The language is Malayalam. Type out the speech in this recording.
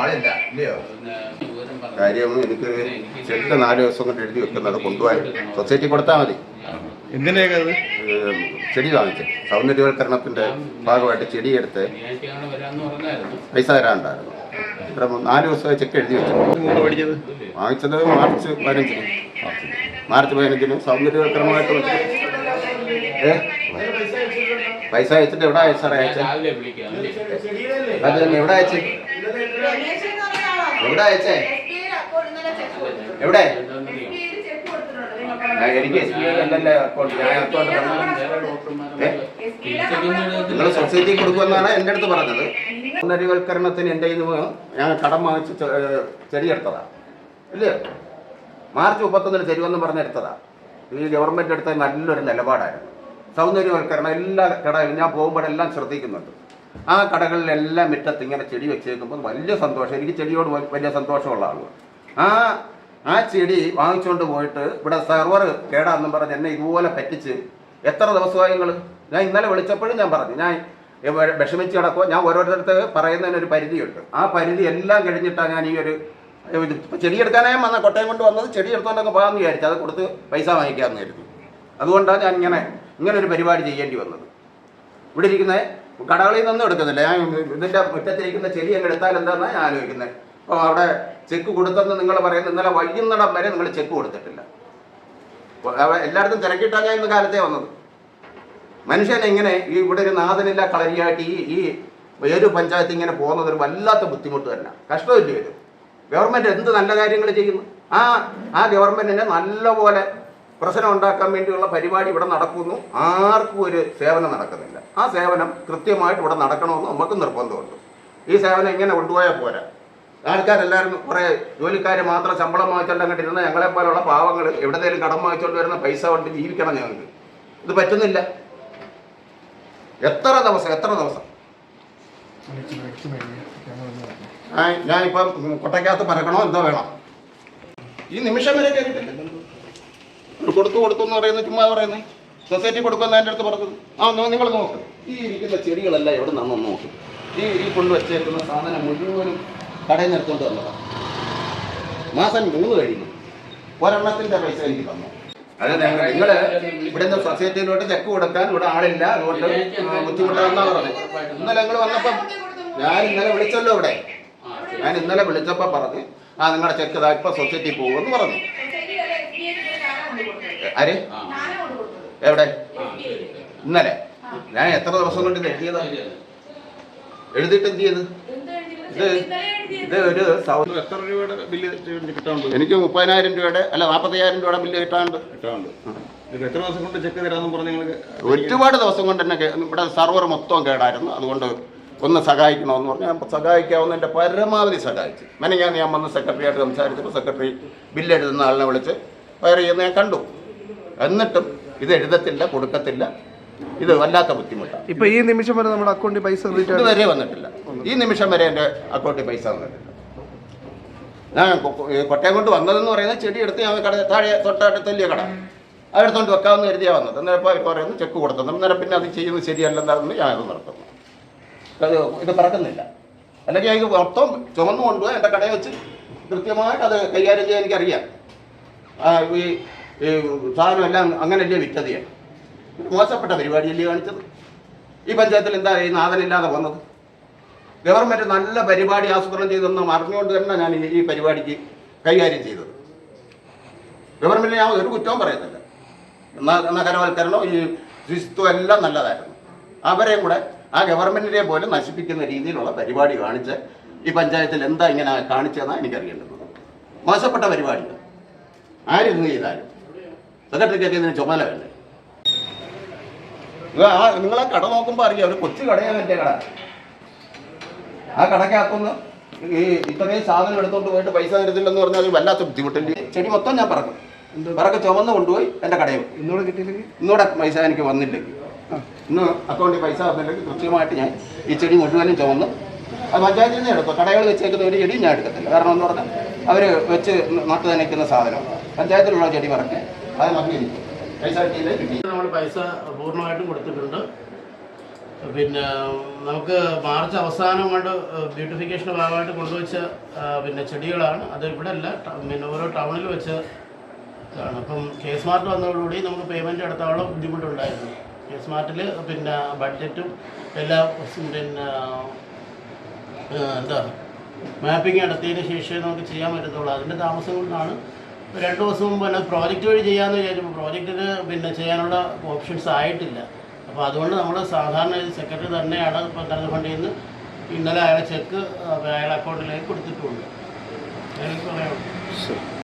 ആളില്ല ഇല്ലയോ? കാര്യം എനിക്ക് ചെക്ക് നാല് ദിവസം കൊണ്ട് എഴുതി വെക്കുന്നത് കൊണ്ടുപോകാൻ സൊസൈറ്റി കൊടുത്താൽ മതി. എന്തിനേക്കത് ചെടി വാങ്ങിച്ച് സൗന്ദര്യവൽക്കരണത്തിന്റെ ഭാഗമായിട്ട് ചെടിയെടുത്ത് പൈസ തരാനുണ്ടായിരുന്നു. ഇത്ര നാല് ദിവസമായി ചെക്ക് എഴുതി വെച്ചു വാങ്ങിച്ചത് മാർച്ച് പതിനഞ്ചിന്. മാർച്ച് പതിനഞ്ചിന് സൗന്ദര്യവൽക്കരണമായിട്ട് ഏ? പൈസ അയച്ചിട്ട് എവിടെ അയച്ചാറേ അയച്ചത് അത് തന്നെ എവിടെ അയച്ചു? എവിടെ അയച്ചേ എവിടെ? എനിക്ക് എസ് ബി ഐ അല്ലല്ലേ അക്കൗണ്ട് ഞാൻ അക്കൗണ്ട് നിങ്ങൾ സൊസൈറ്റി കൊടുക്കുമെന്നാണ് എന്റെ അടുത്ത് പറഞ്ഞത്. പുനരവൽക്കരണത്തിന് എന്റെ നിന്ന് ഞാൻ കടം വാങ്ങിച്ച് ചെടിയെടുത്തതാ. ഇല്ലേ? മാർച്ച് മുപ്പത്തൊന്നിന് ചെരുവെന്ന് പറഞ്ഞെടുത്തതാ. ഈ ഗവൺമെന്റ് എടുത്ത നല്ലൊരു നിലപാടായിരുന്നു. സൗന്ദര്യവൽക്കരണം എല്ലാ കടയിലും ഞാൻ പോകുമ്പോഴെല്ലാം ശ്രദ്ധിക്കുന്നുണ്ട്. ആ കടകളിലെല്ലാം മുറ്റത്ത് ഇങ്ങനെ ചെടി വെച്ചേക്കുമ്പോൾ വലിയ സന്തോഷം. എനിക്ക് ചെടിയോട് വലിയ സന്തോഷമുള്ള ആളുകൾ ആ ആ ചെടി വാങ്ങിച്ചുകൊണ്ട് പോയിട്ട് ഇവിടെ സെർവർ കേടാന്നും പറഞ്ഞ് എന്നെ ഇതുപോലെ പറ്റിച്ച് എത്ര ദിവസമായി നിങ്ങൾ ഞാൻ ഇന്നലെ വിളിച്ചപ്പോഴും ഞാൻ പറഞ്ഞു. ഞാൻ വിഷമിച്ച് കിടക്കുമോ ഞാൻ ഓരോരുത്തർക്ക് പറയുന്നതിനൊരു പരിധിയുണ്ട്. ആ പരിധി എല്ലാം കഴിഞ്ഞിട്ടാണ് ഞാൻ ഈ ഒരു ചെടി വന്ന കൊട്ടയം കൊണ്ട് വന്നത് ചെടി എടുത്തോണ്ടൊക്കെ പോകാമെന്ന് വിചാരിച്ചു അത് കൊടുത്ത് പൈസ വാങ്ങിക്കാമെന്ന് കരുതി. അതുകൊണ്ടാണ് ഞാൻ ഇങ്ങനെ ഇങ്ങനെ ഒരു പരിപാടി ചെയ്യേണ്ടി വന്നത്. ഇവിടെ ഇരിക്കുന്ന കടകളിൽ നിന്നും എടുക്കുന്നില്ല. ഞാൻ ഇതിന്റെ മുറ്റത്തിരിക്കുന്ന ചെടി അങ്ങ് എടുത്താൽ എന്താണെന്നാണ് ഞാൻ ആലോചിക്കുന്നത് അപ്പോൾ അവിടെ ചെക്ക് കൊടുത്തെന്ന് നിങ്ങൾ പറയുന്നത് ഇന്നലെ വൈകുന്നേരം വരെ നിങ്ങൾ ചെക്ക് കൊടുത്തിട്ടില്ല. എല്ലായിടത്തും തിരക്കിട്ടാണ് ഞാൻ ഇന്ന് കാലത്തെ വന്നത്. മനുഷ്യൻ എങ്ങനെ ഈ ഇവിടെ ഒരു നാഥനില്ല കളരിയായിട്ട് ഈ ഈ ഏരു പഞ്ചായത്ത് ഇങ്ങനെ പോകുന്നത് ഒരു വല്ലാത്ത ബുദ്ധിമുട്ട് തന്നെ. കഷ്ടമില്ല ഇത്? ഗവൺമെന്റ് എന്ത് നല്ല കാര്യങ്ങൾ ചെയ്യുന്നു? ആ ആ ഗവൺമെന്റിനെ നല്ലപോലെ പ്രശ്നം ഉണ്ടാക്കാൻ വേണ്ടിയുള്ള പരിപാടി ഇവിടെ നടക്കുന്നു. ആർക്കും ഒരു സേവനം നടക്കുന്നില്ല. ആ സേവനം കൃത്യമായിട്ട് ഇവിടെ നടക്കണമെന്ന് നമുക്ക് നിർബന്ധമുണ്ട്. ഈ സേവനം ഇങ്ങനെ കൊണ്ടുപോയാൽ പോരാ. ആൾക്കാരെല്ലാവരും കുറേ ജോലിക്കാർ മാത്രം ശമ്പളം വാങ്ങിച്ചുകൊണ്ട് അങ്ങോട്ട് ഇരുന്ന ഞങ്ങളെപ്പോലുള്ള പാവങ്ങൾ എവിടെയെങ്കിലും കടം വാങ്ങിച്ചുകൊണ്ട് വരുന്ന പൈസ കൊണ്ട് ജീവിക്കണം ഞങ്ങൾക്ക്. ഇത് പറ്റുന്നില്ല. എത്ര ദിവസം എത്ര ദിവസം? ഞാനിപ്പം കൊട്ടയ്ക്കകത്ത് പറക്കണോ എന്തോ വേണം. ഈ നിമിഷം വരെ കേട്ടിട്ടില്ല. കൊടുത്തു കൊടുത്തു എന്ന് പറയുന്നത് ചുമ്മാ പറയുന്നത് സൊസൈറ്റി കൊടുക്കുമെന്ന് എന്റെ അടുത്ത് പറഞ്ഞത്. ആ നിങ്ങൾ നോക്ക്. ഈ ഇരിക്കുന്ന ചെടികളെല്ലാം എവിടെ നിന്നു നോക്ക്? ഈ ഈ കൊണ്ട് വെച്ചേക്കുന്ന സാധനം മുഴുവനും കടയിൽ നിർത്തുകൊണ്ട് വന്നതാണ് മാസം മൂന്ന് കഴിഞ്ഞു ഒരെണ്ണത്തിന്റെ പൈസ എനിക്ക് തന്നു. അതെ നിങ്ങൾ നിങ്ങൾ ഇവിടെ നിന്ന് സൊസൈറ്റിയിലോട്ട് ചെക്ക് കൊടുക്കാൻ ഇവിടെ ആളില്ല. അതുകൊണ്ട് ബുദ്ധിമുട്ടാണെന്നാ പറഞ്ഞത്. ഇന്നലെ നിങ്ങൾ വന്നപ്പം ഞാൻ ഇന്നലെ വിളിച്ചല്ലോ ഇവിടെ. ഞാൻ ഇന്നലെ വിളിച്ചപ്പോൾ പറഞ്ഞ് ആ നിങ്ങളുടെ ചെക്ക് ഇതാ ഇപ്പം സൊസൈറ്റി പോകുമെന്ന് പറഞ്ഞു. ആര്. എവിടെ? ഇന്നലെ. ഞാൻ എത്ര ദിവസം കൊണ്ട് എഴുതിയതാ? എഴുതിയിട്ട് എന്ത് ചെയ്ത്? ഇത് ഇത് ഒരു എത്ര രൂപയുടെ ബില്ല് കിട്ടാണ്ട്? എനിക്ക് മുപ്പതിനായിരം രൂപയുടെ അല്ല നാൽപ്പത്തയ്യായിരം രൂപയുടെ ബില്ല് കിട്ടാണ്ട്. കിട്ടാണ്ട്. എത്ര ദിവസം കൊണ്ട് ചെക്ക് തരാമെന്ന് പറഞ്ഞ് നിങ്ങൾക്ക് ഒരുപാട് ദിവസം കൊണ്ട് തന്നെ ഇവിടെ സർവർ മൊത്തം കേടായിരുന്നു. അതുകൊണ്ട് ഒന്ന് സഹായിക്കണമെന്ന് പറഞ്ഞു. ഞാൻ സഹായിക്കാവുന്ന എന്റെ പരമാവധി സഹായിച്ചു. മെനഞ്ഞാന്ന് ഞാൻ ഞാൻ വന്ന് സെക്രട്ടറിയായിട്ട് സംസാരിച്ചപ്പോൾ സെക്രട്ടറി ബില്ല് എഴുതുന്ന ആളിനെ വിളിച്ച് വയർ ചെയ്യുന്ന ഞാൻ കണ്ടു. എന്നിട്ടും ഇത് എഴുതത്തില്ല കൊടുക്കത്തില്ല. ഇത് വല്ലാത്ത ബുദ്ധിമുട്ടാണ്. ഇപ്പൊ ഈ നിമിഷം വരെ നമ്മുടെ അക്കൗണ്ടിൽ പൈസ ഇതുവരെ വന്നിട്ടില്ല. ഈ നിമിഷം വരെ എന്റെ അക്കൗണ്ടിൽ പൈസ വന്നിട്ടില്ല. ഞാൻ കൊട്ടയം കൊണ്ട് വന്നതെന്ന് പറയുന്നത് ചെടി എടുത്ത് ഞാൻ കട താഴെ തൊട്ടടുത്തല്ലേ കട. അതെടുത്തോണ്ട് വെക്കാമെന്ന് കരുതിയാ വന്നത്. അന്നേരം ഇപ്പോൾ അവർ പറയുന്നു ചെക്ക് കൊടുത്തു അന്നേരം പിന്നെ അത് ചെയ്യുന്നത് ശരിയല്ലെന്നാണെന്ന് ഞാൻ അത് നടത്തുന്നു അത് ഇത് പറക്കുന്നില്ല. അല്ലെങ്കിൽ ഇത് മൊത്തം ചുമന്നു കൊണ്ടുപോയി എന്റെ കടയിൽ വെച്ച് കൃത്യമായിട്ട് അത് കൈകാര്യം ചെയ്യാൻ എനിക്കറിയാം. ഈ ഈ സാധനം എല്ലാം അങ്ങനെയല്ലേ വിറ്റത്? മോശപ്പെട്ട പരിപാടിയല്ലേ കാണിച്ചത്? ഈ പഞ്ചായത്തിൽ എന്താ ഈ നാഥനില്ലാതെ വന്നത്? ഗവൺമെന്റ് നല്ല പരിപാടി ആസൂത്രണം ചെയ്തെന്ന് അറിഞ്ഞുകൊണ്ട് തന്നെ ഞാൻ ഈ- പരിപാടിക്ക് കൈകാര്യം ചെയ്തത്. ഗവൺമെന്റ് ഞാൻ ഒരു കുറ്റവും പറയുന്നില്ല. നഗരവൽക്കരണം ഈ ശുചിത്വം എല്ലാം നല്ലതായിരുന്നു. അവരെയും കൂടെ ആ ഗവൺമെന്റിനെ പോലെ നശിപ്പിക്കുന്ന രീതിയിലുള്ള പരിപാടി കാണിച്ച് ഈ പഞ്ചായത്തിൽ എന്താ ഇങ്ങനെ കാണിച്ചതെന്നാണ് എനിക്കറിയേണ്ടത്. മോശപ്പെട്ട പരിപാടിയാണ് ആരിന്ന് ചെയ്താലും. സെക്രട്ടറിക്കൊക്കെ ഇതിന് ചുമതല വേണ്ടേ? ആ നിങ്ങളെ കട നോക്കുമ്പോൾ അറിയാം. ഒരു കൊച്ചു കടയാണ് എന്റെ കട. ആ കടക്കകത്തുനിന്ന് ഈ ഇത്രയും സാധനം എടുത്തോണ്ട് പോയിട്ട് പൈസ തരത്തില്ലെന്ന് പറഞ്ഞാൽ അത് വല്ലാത്ത ബുദ്ധിമുട്ടില്ല? ചെടി മൊത്തം ഞാൻ പറക്കും. പറക്ക് ചുമന്ന് കൊണ്ടുപോയി എന്റെ കടയിൽ. ഇന്നോട് കിട്ടിയില്ലെങ്കിൽ? ഇന്നൂടെ പൈസ എനിക്ക് വന്നില്ലെങ്കിൽ. ഇന്ന് അക്കൗണ്ടിൽ പൈസ വന്നില്ലെങ്കിൽ കൃത്യമായിട്ട് ഞാൻ ഈ ചെടി മുഴുവനും ചുമന്ന് അത് പഞ്ചായത്തിൽ നിന്ന് എടുക്കും കടകൾ വെച്ചേക്കുന്ന ഒരു ചെടിയും ഞാൻ എടുക്കത്തില്ല. കാരണം എന്ന് പറഞ്ഞാൽ അവർ വെച്ച് നട്ടു നനയ്ക്കുന്ന സാധനം പഞ്ചായത്തിലുള്ള ചെടി പറക്കി. നമ്മൾ പൈസ പൂർണമായിട്ടും കൊടുത്തിട്ടുണ്ട്. പിന്നെ നമുക്ക് മാർച്ച് അവസാനം കൊണ്ട് ബ്യൂട്ടിഫിക്കേഷന്റെ ഭാഗമായിട്ട് കൊണ്ടുവച്ച പിന്നെ ചെടികളാണ്. അത് ഇവിടെ അല്ല പിന്നെ ഓരോ ടൗണിൽ വെച്ച് ഇതാണ്. അപ്പം കെ സ്മാർട്ട് വന്നതോടുകൂടി നമുക്ക് പേയ്മെന്റ് നടത്താനുള്ള ബുദ്ധിമുട്ടുണ്ടായിരുന്നു. കെ സ്മാർട്ടിൽ പിന്നെ ബഡ്ജറ്റും എല്ലാം പിന്നെ എന്താ മാപ്പിംഗ് നടത്തിയതിന് ശേഷമേ നമുക്ക് ചെയ്യാൻ പറ്റത്തുള്ളൂ. അതിന്റെ താമസം കൊണ്ടാണ് രണ്ട് ദിവസം മുമ്പ് തന്നെ പ്രോജക്റ്റ് വഴി ചെയ്യാമെന്ന് വിചാരിച്ചപ്പോൾ പ്രോജക്റ്റിന് പിന്നെ ചെയ്യാനുള്ള ഓപ്ഷൻസ് ആയിട്ടില്ല. അപ്പോൾ അതുകൊണ്ട് നമ്മൾ സാധാരണ സെക്രട്ടറി തന്നെയാണ് തനത് ഫണ്ടിൽ നിന്ന് ഇന്നലെ അയാളെ ചെക്ക് അയാളുടെ അക്കൗണ്ടിലേക്ക് കൊടുത്തിട്ടുണ്ട്. എനിക്ക് പറയാനുള്ളൂ.